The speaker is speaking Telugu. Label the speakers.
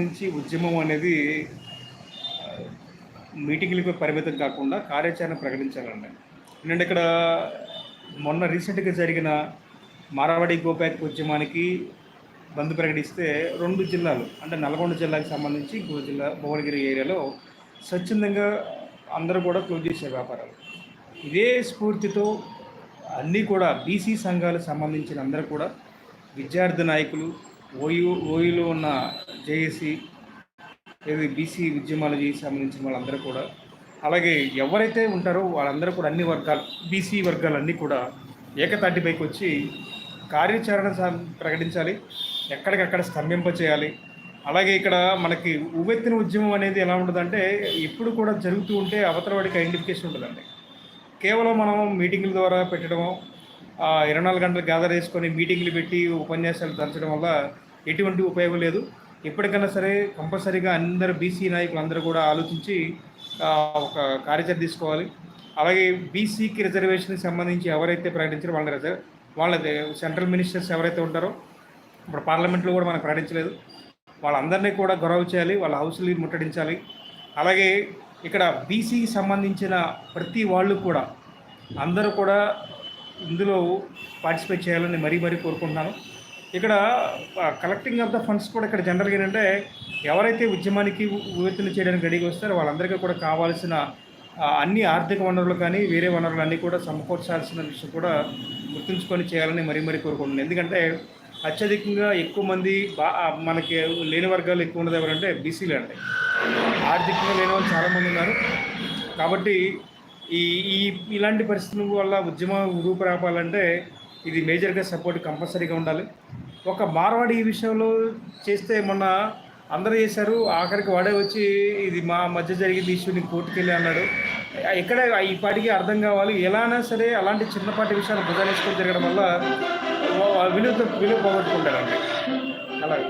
Speaker 1: నుంచి ఉద్యమం అనేది మీటింగ్లకు పరిమితం కాకుండా కార్యాచరణ ప్రకటించాలండి. ఎందుకంటే ఇక్కడ మొన్న రీసెంట్గా జరిగిన మారవాడి గోపాక్ ఉద్యమానికి బంద్ ప్రకటిస్తే రెండు జిల్లాలు అంటే నల్గొండ జిల్లాకి సంబంధించి గో జిల్లా భువనగిరి ఏరియాలో స్వచ్ఛందంగా అందరూ కూడా క్లోజ్ చేసే వ్యాపారాలు. ఇదే స్ఫూర్తితో అన్నీ కూడా బీసీ సంఘాలకు సంబంధించిన అందరూ కూడా విద్యార్థి నాయకులు ఓయూ ఓయూలో ఉన్న జేఏసీ ఏది బీసీ ఉద్యమాలు చేసి సంబంధించిన వాళ్ళందరూ కూడా అలాగే ఎవరైతే ఉంటారో వాళ్ళందరూ కూడా అన్ని వర్గాలు బీసీ వర్గాలన్నీ కూడా ఏకతాటిపైకి వచ్చి కార్యాచరణ సా- ప్రకటించాలి ఎక్కడికక్కడ స్తంభింప చేయాలి అలాగే ఇక్కడ మనకి ఉవ్వెత్తిన ఉద్యమం అనేది ఎలా ఉంటుందంటే ఎప్పుడు కూడా జరుగుతూ ఉంటే అవతల వాడికి ఐడెంటిఫికేషన్ ఉంటుందండి. కేవలం మనం మీటింగ్ల ద్వారా పెట్టడము ఆ, ఇరవై నాలుగు గంటలు గ్యాదర్ చేసుకొని మీటింగ్లు పెట్టి ఉపన్యాసాలు దంచడం వల్ల ఎటువంటి ఉపయోగం లేదు. ఎప్పటికైనా సరే కంపల్సరీగా అందరు బీసీ నాయకులు అందరూ కూడా ఆలోచించి ఒక కార్యాచరణ తీసుకోవాలి. అలాగే బీసీకి రిజర్వేషన్కి సంబంధించి ఎవరైతే ప్రకటించారో వాళ్ళ రిజర్వ్ వాళ్ళ సెంట్రల్ మినిస్టర్స్ ఎవరైతే ఉంటారో ఇప్పుడు పార్లమెంట్లో కూడా మనకు ప్రకటించలేదు. వాళ్ళందరినీ కూడా గొరవ చేయాలి వాళ్ళ హౌస్ని ముట్టడించాలి. అలాగే ఇక్కడ బీసీకి సంబంధించిన ప్రతి వాళ్ళు కూడా అందరూ కూడా ఇందులో పార్టిసిపేట్ చేయాలని మరీ మరీ కోరుకుంటున్నాను. ఇక్కడ కలెక్టింగ్ ఆఫ్ ద ఫండ్స్ కూడా ఇక్కడ జనరల్గా ఏంటంటే ఎవరైతే ఉద్యమానికి ఉవ్వెత్తున చేయడానికి రెడీగా వస్తారో వాళ్ళందరికీ కూడా కావాల్సిన అన్ని ఆర్థిక వనరులు కానీ వేరే వనరులు అన్నీ కూడా సమకూర్చాల్సిన విషయం కూడా గుర్తుంచుకొని చేయాలని మరీ మరీ కోరుకుంటున్నాను. ఎందుకంటే అత్యధికంగా ఎక్కువ మంది బా మనకి లేని వర్గాలు ఎక్కువ ఉన్నది ఎవరంటే బీసీలు అండి. ఆర్థికంగా లేని వాళ్ళు చాలామంది ఉన్నారు. కాబట్టి ఈ ఈ ఇలాంటి పరిస్థితుల వల్ల ఉద్యమం రూపురాపాలంటే ఇది మేజర్గా సపోర్ట్ కంపల్సరీగా ఉండాలి. ఒక మార్వాడి ఈ విషయంలో చేస్తే మొన్న అందరూ చేశారు ఆఖరికి వాడే వచ్చి ఇది మా మధ్య జరిగింది ఇష్యూ నీకు కోర్టుకు వెళ్ళి అన్నాడు. ఇక్కడ ఈ పాటికి అర్థం కావాలి ఎలానా సరే అలాంటి చిన్నపాటి విషయాలు భుజాలు తిరగడం వల్ల విలువ విలువ పోగొట్టుకుంటారండి అలాగే.